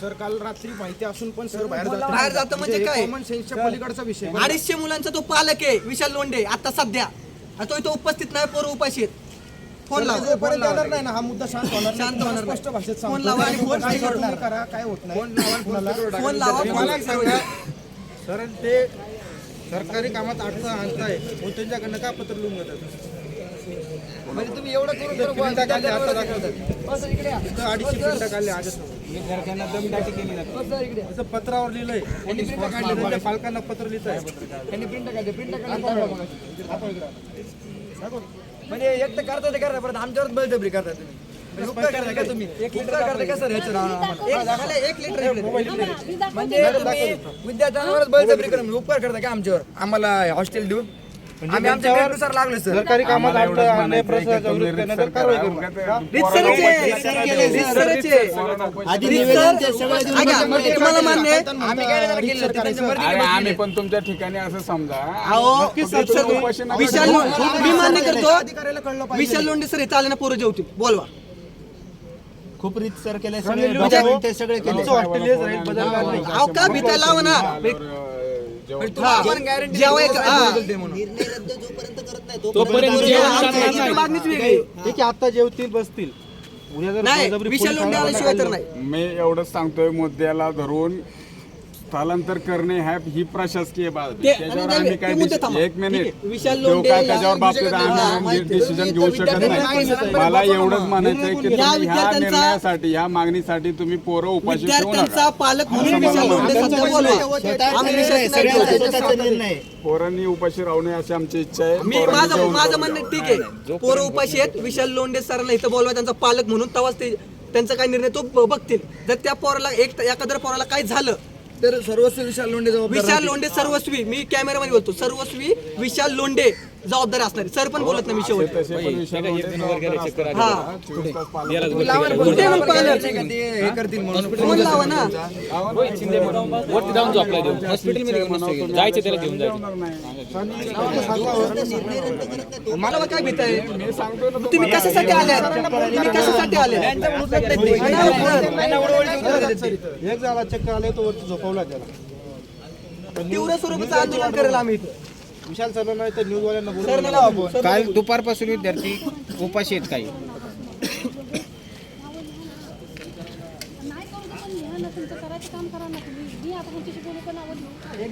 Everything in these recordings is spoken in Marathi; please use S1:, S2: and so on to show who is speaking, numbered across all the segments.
S1: सर काल रात्री माहिती असून पण सर बाहेर जात
S2: बाहेर जातं म्हणजे काय?
S1: कॉमन सेन्सच्या पलीकडचा विषय
S2: अडीचशे मुलांचा तो पालक आहे विशाल लोंढे आता सध्या. आणि तो इथं उपस्थित नाही पोरं उपाशी आहेत. फोन लावा.
S1: जोपर्यंत येणार नाही ना हा मुद्दा शांत होणार नाही.
S2: शांत होणार
S1: स्पष्ट भाषेत
S2: फोन. लावा आणि फोन
S1: काय
S2: स्पीकर
S1: तुम्ही करा काय होत नाही. कुणाला-
S2: फोन लावा
S3: मला
S2: फोन
S3: सांगा सर ते सरकारी कामात अडथळा आणताय. मग त्यांच्याकडनं का पत्र लिहून घेतात?
S2: म्हणजे तुम्ही एवढं करून
S3: काढले
S2: हो
S3: अडीचशे प्रिंटा काढले आजच विद्यार्थ्यांना दमदाटी केली
S2: हो
S3: जाते पत्रावर लिहिलंय कोणी प्रिंटा काढले त्यांच्या पालकांना पत्र लिहित आहे
S2: त्यांनी प्रिंट काढले प्रिंट म्हणजे एक तर करता ते करता परत आमच्यावर बळजबरी करता तुम्ही. म्हणजे. म्हणजे तुम्ही विद्यार्थ्यांवरच बळजबरी करून उपकार करता का आमच्यावर? आम्हाला हॉस्टेल देऊन? आम्ही आमच्या वेळेनुसार लागलो सर.
S3: सरकारी कामात अडथळा आणणे प्रशासनाचा विरोध कारवाई करू
S2: आहे? आम्ही
S4: अरे. आम्ही पण तुमच्या ठिकाणी असं समजा
S2: अहो, विशाल. मी मान्य करतो.
S1: पाहिजे.
S2: विशाल लोंढे सर इथं आले ना पोरं जेवतील. बोलवा.
S5: खूप रीत सर केले
S3: सगळे
S5: document ते सगळे केले.
S3: तुमचं हॉस्टेल हेच राहील, बदल काय नाही.
S2: अहो का भीता लावा ना? जेव्हा एक हा.
S5: निर्णय रद्द जोपर्यंत करत नाही
S6: तोपर्यंत
S2: जे आमच्या इकडे मागणीच वेगळी आहे.
S3: ठीक आहे आता जेवतील बसतील. उद्या जर
S2: नाही
S3: बळजबरी
S2: विशाल
S3: पोलीस
S2: लोंढे
S3: आला
S2: आल्याशिवाय तर
S3: तर
S2: नाही.
S4: मी एवढंच सांगतोय मुद्द्याला धरून स्थलांतर करणे ह्या ही प्रशासकीय बाब आहे.
S2: ते-
S4: त्याच्यावर
S2: आणि
S4: आम्ही
S2: ते
S4: काय डिसि-
S2: थांबा.
S4: एक मिनिट
S2: आहे. विशाल लोंढे या
S4: त्याच्यावर बाबतीत आम्ही. डिसिजन घेऊ शकत नाही. मला एवढंच म्हणायचं आहे की
S2: या
S4: तुम्ही ह्या
S2: विद्यार्थ्यांचा-
S4: निर्णयासाठी ह्या मागणीसाठी तुम्ही पोरं उपाशी ठेवू
S2: विद्यार्थ्यांचा
S4: नका
S2: पालक म्हणून विशाल लोंढे सध्या बोलवा आम्ही विषय नाही
S5: सगळ्यांचा
S2: बोलत.
S5: स्वतःचा निर्णय
S4: पोरांनी उपाशी राहू नये अशी आमची इच्छा आहे
S2: मी
S4: पोरांनी
S2: माझं
S4: जेवण
S2: माझं
S4: करू
S2: म्हणणं. ठीक आहे पोरं उपाशी आहेत विशाल लोंढे सरांना इथं बोलवा त्यांचा पालक म्हणून तेव्हाच ते त्यांचा काय निर्णय तो ब- बघतील जर त्या पोराला एक एखाद्या पोराला काय झालं तर सर्वस्वी विशाल लोंढे विशाल लोंढे सर्वस्वी मी कॅमेरामध्ये बोलतो. सर्वस्वी विशाल लोंढे. जबाबदारी असणार. सर पण बोलत नाही मी शेवट. हा. कुठे मग फोन लावा ना
S6: वरती जाऊन झोपला देऊ हॉस्पिटलमध्ये घेऊन नसतो जायचं त्याला घेऊन जायचं.
S2: मला काय भीत आहे. तुम्ही कशासाठी आले तुम्ही कशासाठी आले
S3: एक झाला चक्कर आले तो वरती झोपवला त्याला.
S2: तीव्र स्वरूपाचं आंदोलन करेल आम्ही इथं.
S3: विशाल सर नाही तर न्यूजवाल्यांना बोलू
S2: सर लावा फोन.
S6: काल दुपारपासून विद्यार्थी उपाशी आहेत काही.
S7: हे.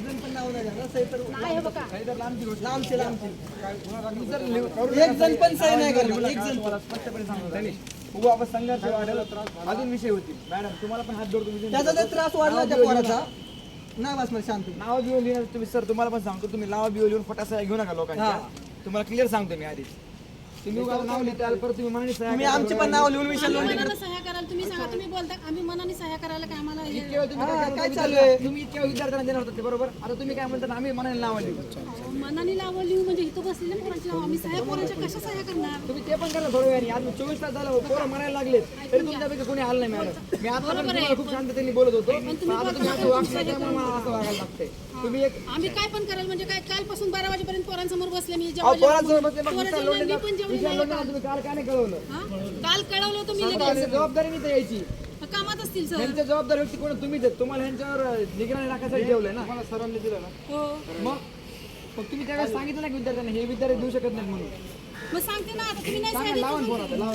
S1: अजून विषय होतील मॅडम तुम्हाला पण हात जोडतो
S2: त्याचा त्रास वाढला त्या पोराचा. नाही बसणार शांत.
S1: नाव बिव लिहिणार तुम्ही सर तुम्हाला पण सांगतो तुम्ही नाव बिव लिहून फटासा घेऊ नका लोकांच्या. तुम्हाला क्लिअर सांगतो मी आधीच. तुम्ही उगाच नाव लिहिताल परत तुम्ही मनाने सह्या
S2: तुम्ही आमची पण नाव लिहून
S7: आम्ही
S2: लोंढे
S7: मनानं सह्या करायला तुम्ही सांगा तुम्ही बोलता आम्ही मनाने सह्या करायला काय आम्हाला हे-
S1: इतके वेळ तुम्ही काय
S2: हा,
S1: करता
S2: काय
S1: विद्यार्थी-
S2: चालू आहे?
S1: तुम्ही इतक्या विद्यार्थ्यांना देणार होतात ते बरोबर? आता तुम्ही काय म्हणतात आम्ही मनाने
S7: अहो, मनाने लावं लिहू म्हणजे इथं बसलेल्या पोरांची नाव आम्ही सह्या पोरांच्या कशा सह्या करणार?
S1: तुम्ही ते पण करा थोड्या वेळाने. आज चोवीस तास झालं पोरं म्हणायला लागले तरी तुमच्यापैकी कोणी आलं नाही मॅडम. मी आता. तुम्हाला खूप शांततेने बोलत होतो.
S7: पण तुम्ही
S1: आता तुम्ही
S7: बोलता
S1: असं वागताय
S7: सह्या
S1: त्यामुळे मला
S7: करून
S1: असं वागायला लागतंय. तुम्ही एक
S7: आम्ही काय पण कराल म्हणजे काय कालपासून बारा वाजेपर्यंत पोरांसमोर बसले मी.
S1: अहो,
S7: जेव्हा
S1: पोरांसमोर
S7: जेवण-
S1: बसले, मग
S7: पोरं
S1: विशाल
S7: जेवले, मी
S1: लोंढेला-
S7: पण
S1: विशाल लोंढेला
S7: काल.
S1: तुम्ही काल काय नाही कळवलं.
S7: हा? काल कळवलं होतं मी लगेच.
S1: जबाबदारी नाही तर यायची
S7: कामात असतील सर.
S1: त्यांचे जबाबदार व्यक्ती कोण तुम्हीच आहेत तुम्हाला ह्यांच्यावर निगराणी राखायसाठी ठेवलंय ना. मला सरांनी दिलं ना.
S7: हो.
S1: मग? मग तुम्ही त्यावेळेस सांगितलं ना की विद्यार्थ्यांना हे विद्यार्थी देऊ शकत नाही म्हणून.
S7: मग सांगते ना आता तुम्ही नाही
S1: सांगा लावा ना
S7: देत
S1: फोन आता लावा